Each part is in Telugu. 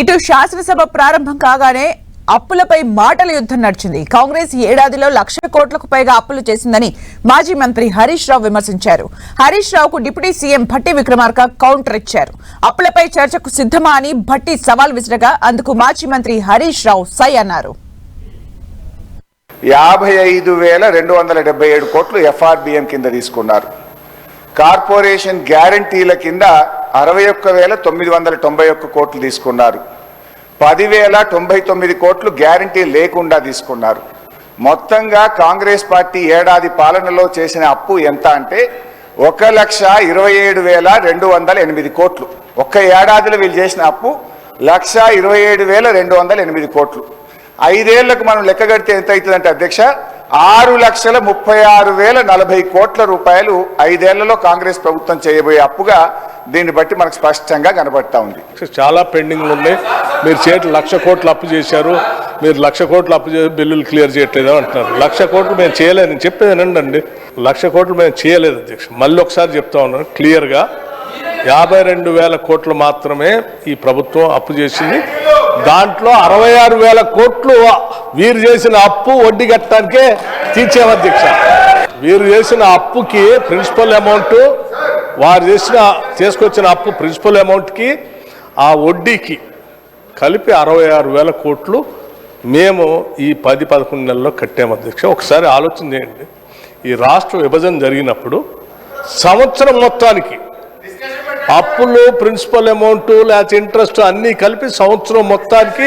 ఇటు శాసనసభ ప్రారంభం కాగానే అప్పులపై మాటల యుద్ధం నడిచింది. కాంగ్రెస్ ఏడాదిలో లక్ష కోట్లకు పైగా అప్పులు చేసిందని మాజీ మంత్రి హరీష్ రావు విమర్శించారు. హరీష్ రావుకు deputy CM Bhatti Vikramarka counter ఇచ్చారు. అప్పులపై చర్చకు సిద్ధమా అని భట్టి సవాల్ విసిరగా అందుకు మాజీ మంత్రి హరీష్ రావు సై అన్నారు. యాభై ఐదు వేల రెండు వందల డెబ్బై ఏడు కోట్లు ఎఫ్ఆర్బిఎం కింద తీసుకున్నారు. కార్పొరేషన్ గ్యారంటీల కింద అరవై ఒక్క వేల తొమ్మిది వందల తొంభై ఒక్క కోట్లు తీసుకున్నారు. పదివేల తొంభై తొమ్మిది కోట్లు గ్యారంటీ లేకుండా తీసుకున్నారు. మొత్తంగా కాంగ్రెస్ పార్టీ ఏడాది పాలనలో చేసిన అప్పు ఎంత అంటే ఒక లక్ష ఇరవై ఏడు వేల రెండు వందల ఎనిమిది కోట్లు. ఒక్క ఏడాదిలో వీళ్ళు చేసిన అప్పు లక్ష ఇరవై ఏడు వేల రెండు వందల ఎనిమిది కోట్లు. ఐదేళ్ళకు మనం లెక్క కడితే ఎంత అవుతుందంటే అధ్యక్ష ఆరు లక్షల ముప్పై ఆరు వేల నలభై కోట్ల రూపాయలు ఐదేళ్ళలో కాంగ్రెస్ ప్రభుత్వం చేయబోయే అప్పుగా దీన్ని బట్టి మనకు స్పష్టంగా కనబడతా ఉంది. చాలా పెండింగ్లు ఉన్నాయి. మీరు చేతి లక్ష కోట్లు అప్పు చేశారు. మీరు లక్ష కోట్లు అప్పు చేసి బిల్లులు క్లియర్ చేయట్లేదు అంటున్నారు. లక్ష కోట్లు మేము చేయలేదు. చెప్పేది వినండి లక్ష కోట్లు మేము చేయలేదు అధ్యక్ష. మళ్ళీ ఒకసారి చెప్తా ఉన్నాను. క్లియర్గా యాభై రెండు వేల కోట్లు మాత్రమే ఈ ప్రభుత్వం అప్పు చేసింది. దాంట్లో అరవై ఆరు వేల కోట్లు వీరు చేసిన అప్పు వడ్డీ కట్టడానికే తీర్చాము అధ్యక్ష వీరు చేసిన అప్పుకి ప్రిన్సిపల్ అమౌంట్ వారు చేసిన తీసుకొచ్చిన అప్పు ప్రిన్సిపల్ అమౌంట్కి ఆ వడ్డీకి కలిపి అరవై ఆరు వేల కోట్లు మేము ఈ పది పదకొండు నెలల్లో కట్టాము అధ్యక్ష ఒకసారి ఆలోచన చేయండి. ఈ రాష్ట్ర విభజన జరిగినప్పుడు సంవత్సరం మొత్తానికి అప్పులు ప్రిన్సిపల్ అమౌంట్ లేకపోతే ఇంట్రెస్ట్ అన్నీ కలిపి సంవత్సరం మొత్తానికి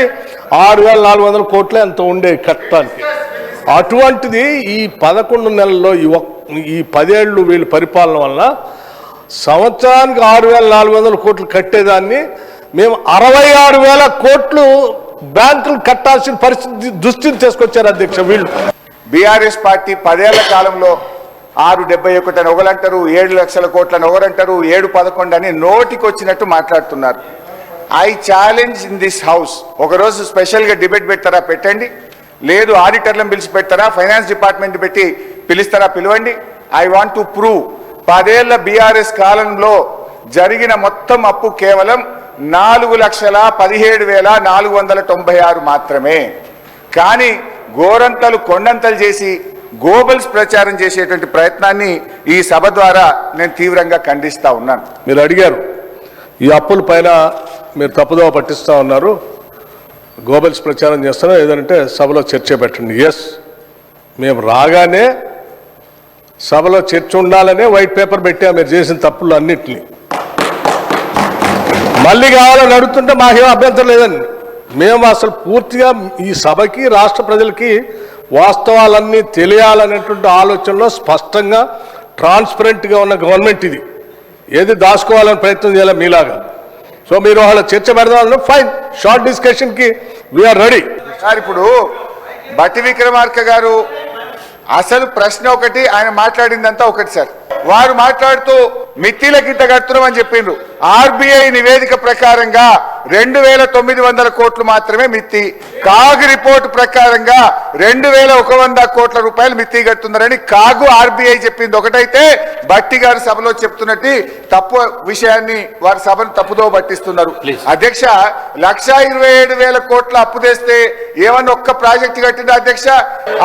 ఆరు వేల నాలుగు వందల కోట్లే ఎంత ఉండే కట్టడానికి అటువంటిది ఈ పదకొండు నెలల్లో ఈ ఒక్- ఈ పదేళ్ళు వీళ్ళ పరిపాలన వల్ల సంవత్సరానికి ఆరు వేల నాలుగు వందల కోట్లు కట్టేదాన్ని మేము అరవై ఆరు వేల కోట్లు బ్యాంకులు కట్టాల్సిన పరిస్థితి దుస్థితి తీసుకొచ్చారు అధ్యక్ష వీళ్ళు. బీఆర్ఎస్ పార్టీ పదేళ్ళ కాలంలో ఆరు డెబ్బై ఒకటి అని ఒకరంటారు ఏడు లక్షల కోట్లని ఒకరంటారు ఏడు పదకొండు అని నోటికి వచ్చినట్టు మాట్లాడుతున్నారు. I challenge in this house. ఒకరోజు స్పెషల్గా డిబేట్ పెడతారా పెట్టండి. లేదు ఆడిటర్లను పిలిచి పెడతారా ఫైనాన్స్ డిపార్ట్మెంట్ పెట్టి పిలుస్తారా పిలవండి. I want to prove. పదేళ్ళ బీఆర్ఎస్ కాలంలో జరిగిన మొత్తం అప్పు కేవలం నాలుగు లక్షల పదిహేడు వేల నాలుగు వందల తొంభై ఆరు మాత్రమే. కానీ గోరంతలు కొండంతలు చేసి గోబల్స్ ప్రచారం చేసేటువంటి ప్రయత్నాన్ని ఈ సభ ద్వారా నేను తీవ్రంగా ఖండిస్తూ ఉన్నాను. మీరు అడిగారు ఈ అప్పుల పైన మీరు తప్పుదోవ పట్టిస్తూ ఉన్నారు గోబల్స్ ప్రచారం చేస్తారో ఏదంటే సభలో చర్చ పెట్టండి. ఎస్ మేము రాగానే సభలో చర్చ ఉండాలనే వైట్ పేపర్ పెట్టాము మీరు చేసిన తప్పులు అన్నింటినీ. మళ్ళీ కావాలని అడుగుతుంటే మాకేం అభ్యంతరం లేదండి. మేము అసలు పూర్తిగా ఈ సభకి రాష్ట్ర ప్రజలకి వాస్తవాలన్నీ తెలియాలనేటువంటి ఆలోచనలో స్పష్టంగా ట్రాన్స్పరెంట్గా ఉన్న గవర్నమెంట్ ఇది. ఏది దాచుకోవాలని ప్రయత్నం చేయాలి మీలాగా. సో మీరు వాళ్ళ చర్చ పెడదాం ఫైన్ షార్ట్ డిస్కషన్కి వీఆర్ రెడీ సార్ ఇప్పుడు బట్టి విక్రమార్క గారు అసలు ప్రశ్న ఒకటి ఆయన మాట్లాడిందంతా ఒకటి సార్. వారు మాట్లాడుతూ మిత్తిలకి ఇంత కడుతున్నామని చెప్పిండ్రు. ఆర్బీఐ నివేదిక ప్రకారంగా రెండు వేల తొమ్మిది వందల కోట్లు మాత్రమే మిత్తి. కాగు రిపోర్ట్ ప్రకారంగా రెండు వేల ఒక వంద కోట్ల రూపాయలు మిత్తి కడుతున్నారని కాగు ఆర్బీఐ చెప్పింది. ఒకటైతే బట్టి గారు సభలో చెప్తున్నట్టు తప్పు విషయాన్ని వారి సభను తప్పుదో పట్టిస్తున్నారు. అధ్యక్ష లక్ష ఇరవై ఏడు వేల కోట్ల అప్పు తెస్తే ఏమన్నా ఒక్క ప్రాజెక్ట్ కట్టిందా అధ్యక్ష?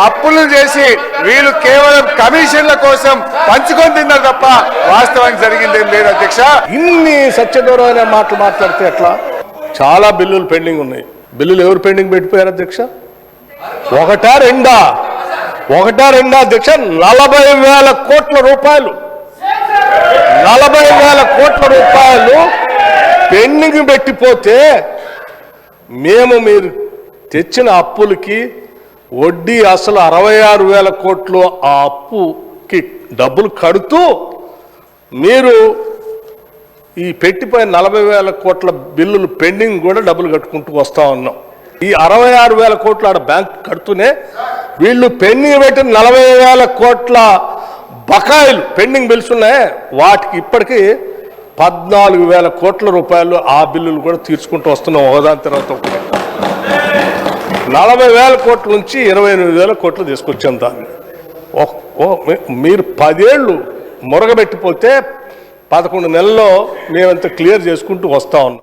అప్పులు చేసి వీళ్ళు కేవలం కమిషన్ల కోసం పంచుకొని తిన్నారు తప్ప వాస్తవానికి జరిగిందేం లేదు అధ్యక్ష. ఇన్ని సత్యదూరమైన మాటలు మాట్లాడితే ఎట్లా? చాలా బిల్లులు పెండింగ్ ఉన్నాయి. బిల్లులు ఎవరు పెండింగ్ పెట్టిపోయారు అధ్యక్ష? ఒకటా రెండా? ఒకటా రెండా అధ్యక్ష? నలభై వేల కోట్ల రూపాయలు. నలభై వేల కోట్ల రూపాయలు పెండింగ్ పెట్టిపోతే మేము మీరు తెచ్చిన అప్పులకి వడ్డీ అసలు అరవై ఆరు వేల కోట్లు ఆ అప్పుకి డబ్బులు కడుతూ మీరు ఈ పెట్టిపోయిన నలభై వేల కోట్ల బిల్లులు పెండింగ్ కూడా డబ్బులు కట్టుకుంటూ వస్తూ ఉన్నాం. ఈ అరవై ఆరు వేల కోట్ల ఆడ బ్యాంక్ కడుతూనే వీళ్ళు పెండింగ్ పెట్టిన నలభై వేల కోట్ల బకాయిలు పెండింగ్ బిల్స్ ఉన్నాయి. వాటికి ఇప్పటికీ పద్నాలుగు వేల కోట్ల రూపాయలు ఆ బిల్లులు కూడా తీర్చుకుంటూ వస్తున్నాం ఒకదాని తర్వాత నలభై వేల కోట్ల నుంచి ఇరవై ఎనిమిది వేల కోట్లు తీసుకొచ్చాం దాన్ని. మీరు పదేళ్ళు మురగబెట్టిపోతే పదకొండు నెలల్లో మేమంతా క్లియర్ చేసుకుంటూ వస్తూ ఉన్నాం.